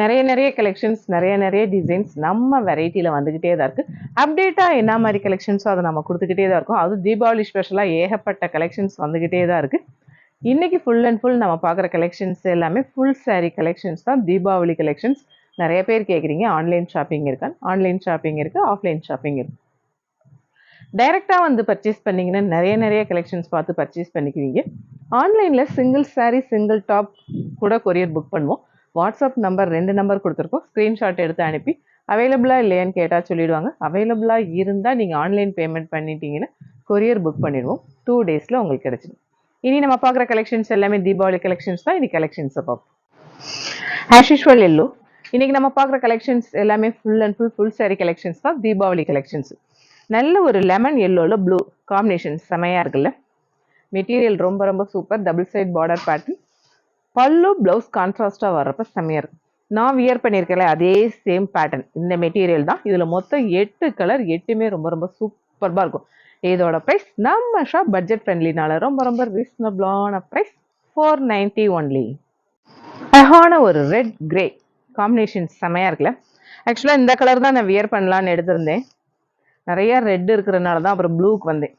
நிறைய நிறைய கலெக்ஷன்ஸ் நிறைய நிறைய டிசைன்ஸ் நம்ம வெரைட்டியில் வந்துக்கிட்டே தான் இருக்குது அப்டேட்டாக என்ன மாதிரி கலெக்ஷன்ஸோ அதை நம்ம கொடுத்துக்கிட்டே தான் இருக்கும். அதுவும் தீபாவளி ஸ்பெஷலாக ஏகப்பட்ட கலெக்ஷன்ஸ் வந்துக்கிட்டே தான் இருக்குது இன்றைக்கி ஃபுல் அண்ட் ஃபுல் நம்ம பார்க்குற கலெக்ஷன்ஸ் எல்லாமே ஃபுல் சாரீ கலெக்ஷன்ஸ் தான். தீபாவளி கலெக்ஷன்ஸ் நிறைய பேர் கேட்குறீங்க ஆன்லைன் ஷாப்பிங் இருக்கான்னு ஆன்லைன் ஷாப்பிங் இருக்குது ஆஃப்லைன் ஷாப்பிங் இருக்குது டைரெக்டாக வந்து பர்ச்சேஸ் பண்ணிங்கன்னா நிறைய நிறைய கலெக்ஷன்ஸ் பார்த்து பர்ச்சேஸ் பண்ணிக்குவீங்க. ஆன்லைனில் சிங்கிள் சாரீ சிங்கிள் டாப் கூட கொரியர் புக் பண்ணுவோம். வாட்ஸ்அப் நம்பர் ரெண்டு நம்பர் கொடுத்துருக்கோம். ஸ்க்ரீன்ஷாட் எடுத்து அனுப்பி அவைலபிளாக இல்லையான்னு கேட்டால் சொல்லிவிடுவாங்க அவைலபிளாக இருந்தால் நீங்கள் ஆன்லைன் பேமெண்ட் பண்ணிட்டீங்கன்னா கொரியர் புக் பண்ணிடுவோம். டூ டேஸில் உங்களுக்கு கிடச்சிடும். இனி நம்ம பார்க்குற கலெக்ஷன்ஸ் எல்லாமே தீபாவளி கலெக்ஷன்ஸ் தான். இனி கலெக்ஷன்ஸை பார்ப்போம். ஆஸ் யூஷுவல் எல்லோ. இன்னைக்கு நம்ம பார்க்குற கலெக்ஷன்ஸ் எல்லாமே full and full full sari collections தான். தீபாவளி கலெக்ஷன்ஸ் நல்ல ஒரு லெமன் எல்லோவில் ப்ளூ காம்பினேஷன் செமையாக இருக்குல்ல. மெட்டீரியல் ரொம்ப ரொம்ப super double side border pattern pallu blouse கான்ட்ராஸ்டாக வர்றப்ப செம்மையாக இருக்கும். நான் வியர் பண்ணியிருக்கேன்ல அதே சேம் பேட்டர்ன் இந்த மெட்டீரியல் தான். இதில் மொத்தம் எட்டு கலர் எட்டுமே ரொம்ப ரொம்ப சூப்பர்பாக இருக்கும். இதோட ப்ரைஸ் நம்ம ஷாப் பட்ஜெட் ஃப்ரெண்ட்லினால ரொம்ப ரொம்ப ரீசனபிளான ப்ரைஸ் ஃபோர் நைன்ட்டி ஒன்லி அழகான ஒரு ரெட் கிரே காம்பினேஷன் செமையாக இருக்குல்ல. ஆக்சுவலாக இந்த கலர் தான் நான் வியர் பண்ணலான்னு எடுத்திருந்தேன். நிறைய ரெட் இருக்கிறனால தான் அப்புறம் ப்ளூக்கு வந்தேன்.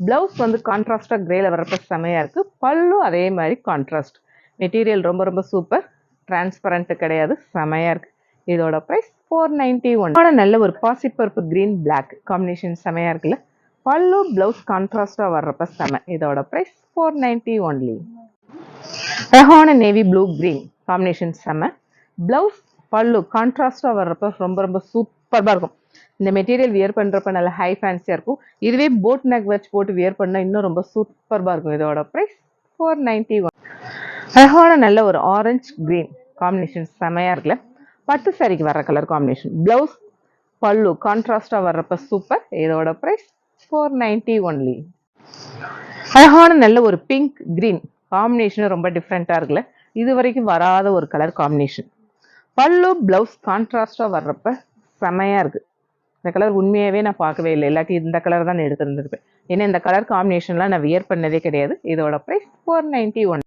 ப்ளவுஸ் வந்து கான்ட்ராஸ்டாக கிரேல வரப்ப செமையாக இருக்குது பல்லும் அதே மாதிரி கான்ட்ராஸ்ட் மெட்டீரியல் ரொம்ப ரொம்ப சூப்பர். டிரான்ஸ்பரண்ட் கிடையாது. செமையாக இருக்குது இதோட ப்ரைஸ் ஃபோர் நைன்ட்டி ஒன் நல்ல ஒரு பாசிப்பருப்பு க்ரீன் பிளாக் காம்பினேஷன் செமையாக இருக்குல்ல. பல்லு ப்ளவுஸ் கான்ட்ராஸ்டாக வர்றப்ப செம. இதோட ப்ரைஸ் ஃபோர் நைன்ட்டி ஒன்லி ரஹான நேவி ப்ளூ க்ரீன் காம்பினேஷன் செம. ப்ளவுஸ் பல்லு கான்ட்ராஸ்டாக வர்றப்ப ரொம்ப ரொம்ப சூப்பராக இருக்கும். இந்த மெட்டீரியல் வியர் பண்ணுறப்ப நல்ல ஹை ஃபேன்சியாக இருக்கும். இதுவே போட் நெக் வச்சு போட்டு வியர் பண்ணால் இன்னும் ரொம்ப சூப்பராக இருக்கும். இதோட ப்ரைஸ் ஃபோர் நைன்ட்டி ஒன் அழகான நல்ல ஒரு ஆரஞ்சு க்ரீன் காம்பினேஷன் செமையாக இருக்குல்ல? பட்டு சாரிக்கு வர கலர் காம்பினேஷன் ப்ளவுஸ் பல்லு கான்ட்ராஸ்டாக வர்றப்ப சூப்பர் இதோட ப்ரைஸ் ஃபோர் நைன்ட்டி ஒன்லி அழகான நல்ல ஒரு பிங்க் க்ரீன் காம்பினேஷனும் ரொம்ப டிஃப்ரெண்ட்டாக இருக்குல்ல? இது வரைக்கும் வராத ஒரு கலர் காம்பினேஷன் பல்லு ப்ளவுஸ் கான்ட்ராஸ்டாக வர்றப்ப செமையாக இருக்குது இந்த கலர் உண்மையாகவே நான் பார்க்கவே இல்லை. இல்லாட்டி இந்த கலர் தான் எடுத்துருந்துருப்பேன். ஏன்னா இந்த கலர் காம்பினேஷன்லாம் நான் வியர் பண்ணதே கிடையாது. இதோட ப்ரைஸ் ஃபோர் நைன்ட்டி ஒன்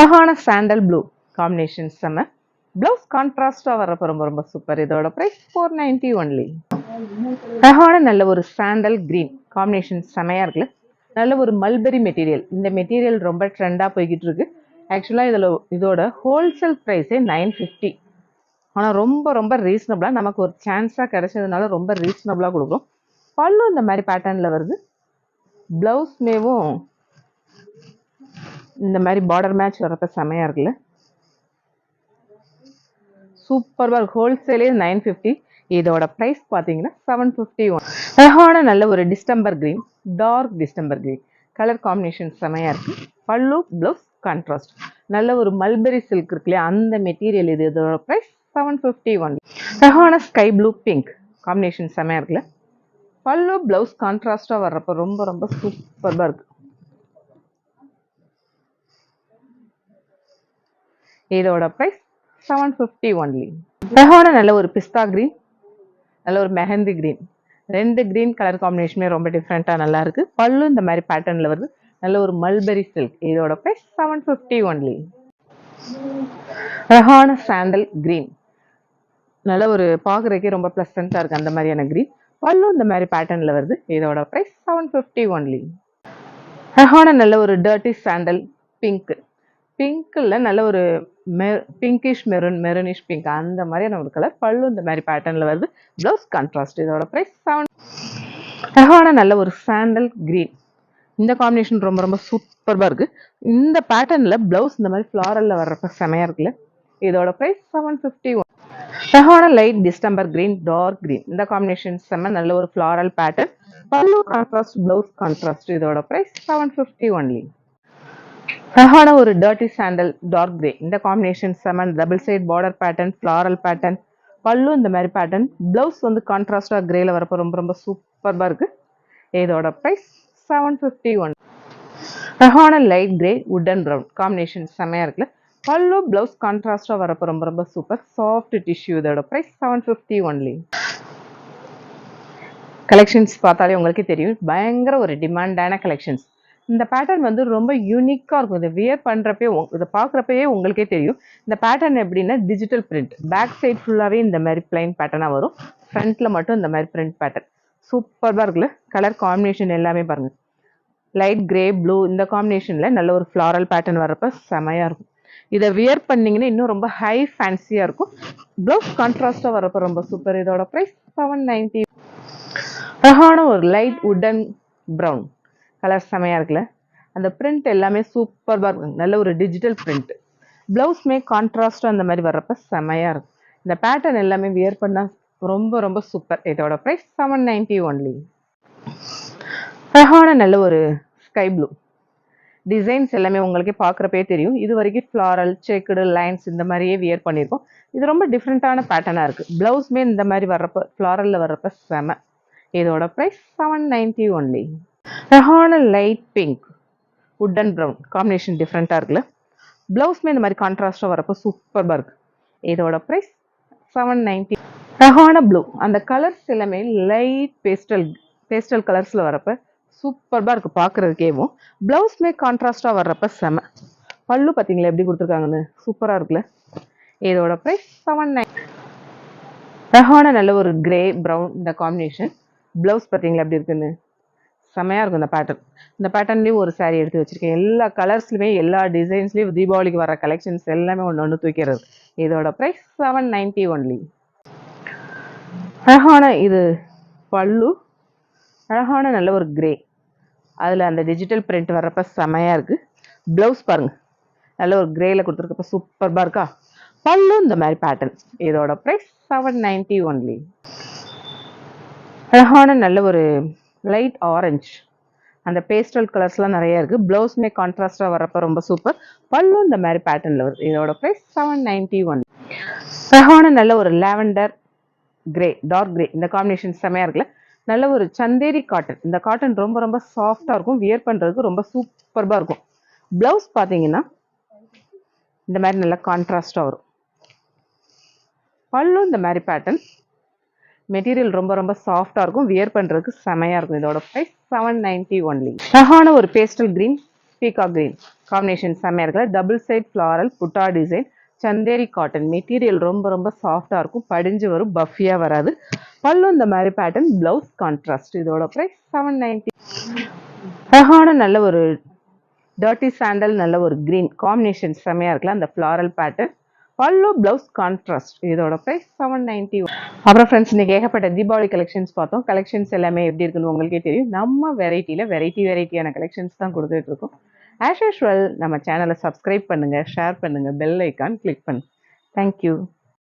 அழகான சாண்டல் ப்ளூ காம்பினேஷன் செம்ம. ப்ளவுஸ் கான்ட்ராஸ்டாக வர்றப்ப ரொம்ப ரொம்ப சூப்பர் இதோட ப்ரைஸ் ஃபோர் நைன்ட்டி ஒன்லி அழகான நல்ல ஒரு சாண்டல் க்ரீன் காம்பினேஷன் செமையாக இருக்குல்ல. நல்ல ஒரு மல்பெரி மெட்டீரியல் இந்த மெட்டீரியல் ரொம்ப ட்ரெண்டாக போய்கிட்டு இருக்கு. ஆக்சுவலாக இதில் இதோட ஹோல்சேல் ப்ரைஸே நைன் ஃபிஃப்டி ஆனால் ரொம்ப ரொம்ப ரீசனபிளாக நமக்கு ஒரு சான்ஸாக கிடைச்சதுனால ரொம்ப ரீசனபிளாக கொடுக்குறோம் பல்லு இந்த மாதிரி பேட்டர்னில் வருது. ப்ளவுஸ்மேவும் இந்த மாதிரி பார்டர் மேட்ச் வரப்ப செமையாக இருக்குல்ல. சூப்பராக இருக்கு. ஹோல்சேலே நைன் ஃபிஃப்டி இதோட ப்ரைஸ் பார்த்தீங்கன்னா செவன் ஃபிஃப்டி ஒன் அழகான நல்ல ஒரு distemper green dark distemper green colour combination செமையாக இருக்குது பல்லு ப்ளவுஸ் கான்ட்ராஸ்ட் நல்ல ஒரு மல்பெரி சில்க் இருக்கு இல்லையா? அந்த மெட்டீரியல் இது. இதோட ப்ரைஸ் செவன் ஃபிஃப்டி ஒன் அழகான ஸ்கை ப்ளூ பிங்க் காம்பினேஷன் செமையாக இருக்குல்ல? பல்லு ப்ளவுஸ் கான்ட்ராஸ்டாக வர்றப்ப ரொம்ப ரொம்ப சூப்பராக இருக்குது இதோட ப்ரைஸ் செவன் ஃபிஃப்டி ஒன்லி அழகான நல்ல ஒரு பிஸ்தா க்ரீன் நல்ல ஒரு மெஹந்தி க்ரீன் ரெண்டு க்ரீன் கலர் காம்பினேஷனே ரொம்ப டிஃப்ரெண்ட்டாக நல்லா இருக்கு. பல்லு இந்த மாதிரி பேட்டர்னில் வருது. நல்ல ஒரு மல்பெரி சில்க் இதோட ப்ரைஸ் செவன் ஃபிஃப்டி ஒன்லி ரஹான சாண்டல் க்ரீன் நல்ல ஒரு பார்க்குறக்கே ரொம்ப ப்ளசண்ட்டாக இருக்குது அந்த மாதிரியான க்ரீன் பல்லும் இந்த மாதிரி பேட்டர்னில் வருது. இதோட ப்ரைஸ் செவன் ஃபிஃப்டி ஒன்லி ரஹான நல்ல ஒரு டர்ட்டி சாண்டல் பிங்க் பிங்க்கில் நல்ல ஒரு மெ பிங்கிஷ் மெரூன் மெரூனிஷ் பிங்க் அந்த மாதிரியான ஒரு கலர் பல்லும் இந்த மாதிரி பேட்டர்னில் வருது. ப்ளவுஸ் கான்ட்ராஸ்ட் இதோட ப்ரைஸ் செவன் ரஹான நல்ல ஒரு சாண்டல் க்ரீன் இந்த காம்பினேஷன் ரொம்ப ரொம்ப சூப்பராக இருக்குது இந்த பேட்டர்னில் ப்ளவுஸ் இந்த மாதிரி ஃப்ளாரலில் வர்றப்ப செமையாக இருக்குல்ல? இதோட ப்ரைஸ் செவன் ஃபிஃப்டி ஒன் அழகான light distemper green dark green இந்த காம்பினேஷன் செம்ம நல்ல ஒரு floral pattern pallu contrast blouse contrast இதோட ப்ரைஸ் செவன் ஃபிஃப்டி ஒன்லி அழகான ஒரு டர்ட்டி சாண்டல் டார்க் கிரே இந்த combination semen double side border pattern floral pattern pallu இந்த மாதிரி பேட்டர்ன் ப்ளவுஸ் வந்து கான்ட்ராஸ்டாக கிரேல வரப்போ ரொம்ப ரொம்ப சூப்பராக இருக்குது இதோட price seven fifty one ரஹான light grey wooden brown combination செம்மையாக இருக்குல்ல பல்லு ப்ளவுஸ் கான்ட்ராஸ்டாக வரப்போ ரொம்ப ரொம்ப சூப்பர் சாஃப்ட் டிஷ்யூ இதோட price seven fifty only collections பார்த்தாலே உங்களுக்கே தெரியும். பயங்கர ஒரு டிமாண்டான கலெக்ஷன்ஸ் இந்த பேட்டர்ன் வந்து ரொம்ப யூனிக்காக இருக்கும். இதை வியர் பண்ணுறப்பே இதை பார்க்குறப்பயே உங்களுக்கே தெரியும். இந்த பேட்டர்ன் எப்படின்னா டிஜிட்டல் பிரிண்ட் பேக் சைட் ஃபுல்லாகவே இந்த மாதிரி பிளைன் பேட்டர்னாக வரும். ஃப்ரண்ட்டில் மட்டும் இந்த மாதிரி பிரிண்ட் பேட்டர்ன் சூப்பராக இருக்குல்ல? கலர் காம்பினேஷன் எல்லாமே பாருங்கள் லைட் கிரே ப்ளூ இந்த காம்பினேஷனில் நல்ல ஒரு ஃப்ளாரல் பேட்டர்ன் வரப்போ செமையாக இருக்கும். இதை வியர் பண்ணிங்கன்னா இன்னும் ரொம்ப ஹை ஃபேன்சியாக இருக்கும். ப்ளவுஸ் கான்ட்ராஸ்ட்டாக வரப்போ ரொம்ப சூப்பர் இதோட ப்ரைஸ் செவன் நைன்ட்டி அழகான ஒரு லைட் உட்டன் ப்ரௌன் கலர் செமையாக இருக்குல்ல? அந்த பிரிண்ட் எல்லாமே சூப்பராக இருக்கும். நல்ல ஒரு டிஜிட்டல் பிரிண்ட் ப்ளவுஸ்மே கான்ட்ராஸ்ட்டாக அந்த மாதிரி வர்றப்ப செமையாக இருக்கும். இந்த பேட்டர்ன் எல்லாமே வியர் பண்ணால் ரொம்ப ரொம்ப சூப்பர் இதோட ப்ரைஸ் செவன் நைன்ட்டி ஒன்லி அழகான நல்ல ஒரு ஸ்கை ப்ளூ டிசைன்ஸ் எல்லாமே உங்களுக்கே பார்க்குறப்பே தெரியும். இது வரைக்கும் ஃப்ளாரல் செக்குடு லைன்ஸ் இந்த மாதிரியே வியர் பண்ணியிருக்கோம். இது ரொம்ப டிஃப்ரெண்ட்டான பேட்டர்னாக இருக்குது ப்ளவுஸ்மே இந்த மாதிரி வர்றப்ப ஃப்ளாரலில் வர்றப்ப செம. இதோட ப்ரைஸ் செவன் நைன்ட்டி ஒன்லி அழகான light pink wooden brown combination டிஃப்ரெண்ட்டாக இருக்குல்ல. ப்ளவுஸ்மே இந்த மாதிரி கான்ட்ராஸ்டாக வரப்போ சூப்பர் இருக்குது இதோட ப்ரைஸ் செவன் நைன்ட்டி ரஹான ப்ளூ அந்த கலர்ஸ் எல்லாமே லைட் பேஸ்டல் பேஸ்டல் கலர்ஸில் வரப்போ சூப்பராக இருக்குது பார்க்குறதுக்கேவும் ப்ளவுஸ்மே கான்ட்ராஸ்டாக வர்றப்ப செம. பல்லு பார்த்தீங்களா எப்படி கொடுத்துருக்காங்கன்னு? சூப்பராக இருக்குல்ல? இதோட ப்ரைஸ் செவன் நைன் ரஹான நல்ல ஒரு கிரே ப்ரௌன் இந்த காம்பினேஷன் ப்ளவுஸ் பார்த்தீங்களா எப்படி இருக்குன்னு? செம்மையாக இருக்கும் இந்த பேட்டர்ன் இந்த பேட்டர்ன்லேயும் ஒரு சாரீ எடுத்து வச்சுருக்கேன். எல்லா கலர்ஸ்லையுமே எல்லா டிசைன்ஸ்லேயும் தீபாவளிக்கு வர கலெக்ஷன்ஸ் எல்லாமே ஒன்று ஒன்று தூக்கிறது. இதோட ப்ரைஸ் செவன் நைன்ட்டி ஒன்லி அழகான இது பல்லு. அழகான நல்ல ஒரு கிரே அதில் அந்த டிஜிட்டல் பிரிண்ட் வர்றப்ப செமையாக இருக்குது ப்ளவுஸ் பாருங்கள் நல்ல ஒரு கிரேயில் கொடுத்துருக்கப்ப சூப்பர்பாக இருக்கா? பல்லு இந்த மாதிரி பேட்டர்ன் இதோட ப்ரைஸ் செவன் நைன்ட்டி ஒன்லி அழகான நல்ல ஒரு லைட் ஆரஞ்சு அந்த பேஸ்டல் கலர்ஸ்லாம் நிறைய இருக்குது ப்ளவுஸ்மே கான்ட்ராஸ்டாக வரப்போ ரொம்ப சூப்பர் பல்லும் இந்த மாதிரி பேட்டர்னில் வருது. இதோட ப்ரைஸ் செவன் நைன்ட்டி ஒன் அழகான நல்ல ஒரு லாவெண்டர் கிரே டார்க் கிரே இந்த காம்பினேஷன் செமையாக இருக்குல்ல? நல்ல ஒரு சந்தேரி காட்டன் இந்த காட்டன் ரொம்ப ரொம்ப சாஃப்டாக இருக்கும். வியர் பண்ணுறதுக்கு ரொம்ப சூப்பர்பாக இருக்கும். ப்ளவுஸ் பார்த்தீங்கன்னா இந்த மாதிரி நல்லா கான்ட்ராஸ்டாக வரும். பல்லும் இந்த மாதிரி பேட்டர்ன் மெட்டீரியல் ரொம்ப ரொம்ப சாஃப்டாக இருக்கும். வியர் பண்ணுறதுக்கு செமையாக இருக்கும் இதோட ப்ரைஸ் செவன் நைன்ட்டி ஒன்லி அழகான ஒரு பேஸ்டல் க்ரீன் பீகா க்ரீன் காம்பினேஷன் செமையாக இருக்குல்ல. Double side floral buta design Chanderi cotton material ரொம்ப ரொம்ப சாஃப்டாக இருக்கும். படிஞ்சு வரும். பஃபியாக வராது. பல்லு இந்த மாதிரி பேட்டர்ன் ப்ளவுஸ் கான்ட்ராஸ்ட் இதோட ப்ரைஸ் செவன் நைன்ட்டி அழகான நல்ல ஒரு டர்ட்டி சாண்டல் நல்ல ஒரு க்ரீன் காம்பினேஷன் செமையாக இருக்குல்ல. அந்த floral pattern pallu blouse contrast இதோட ப்ரைஸ் செவன் நைன்ட்டி அப்புறம் ஃப்ரெண்ட்ஸ் இன்னைக்கு ஏகப்பட்ட தீபாவளி கலெக்ஷன்ஸ் பார்த்தோம். கலெக்ஷன்ஸ் எல்லாமே எப்படி இருக்குன்னு உங்களுக்கே தெரியும். நம்ம வெரைட்டியில் வெரைட்டி வெரைட்டியான கலெக்ஷன்ஸ் தான் கொடுத்துட்டு இருக்கோம். ஆஸ் யூஷுவல் நம்ம சேனலை சப்ஸ்கிரைப் பண்ணுங்கள் ஷேர் பண்ணுங்கள் பெல் ஐக்கான் கிளிக் பண்ணுங்கள் தேங்க்யூ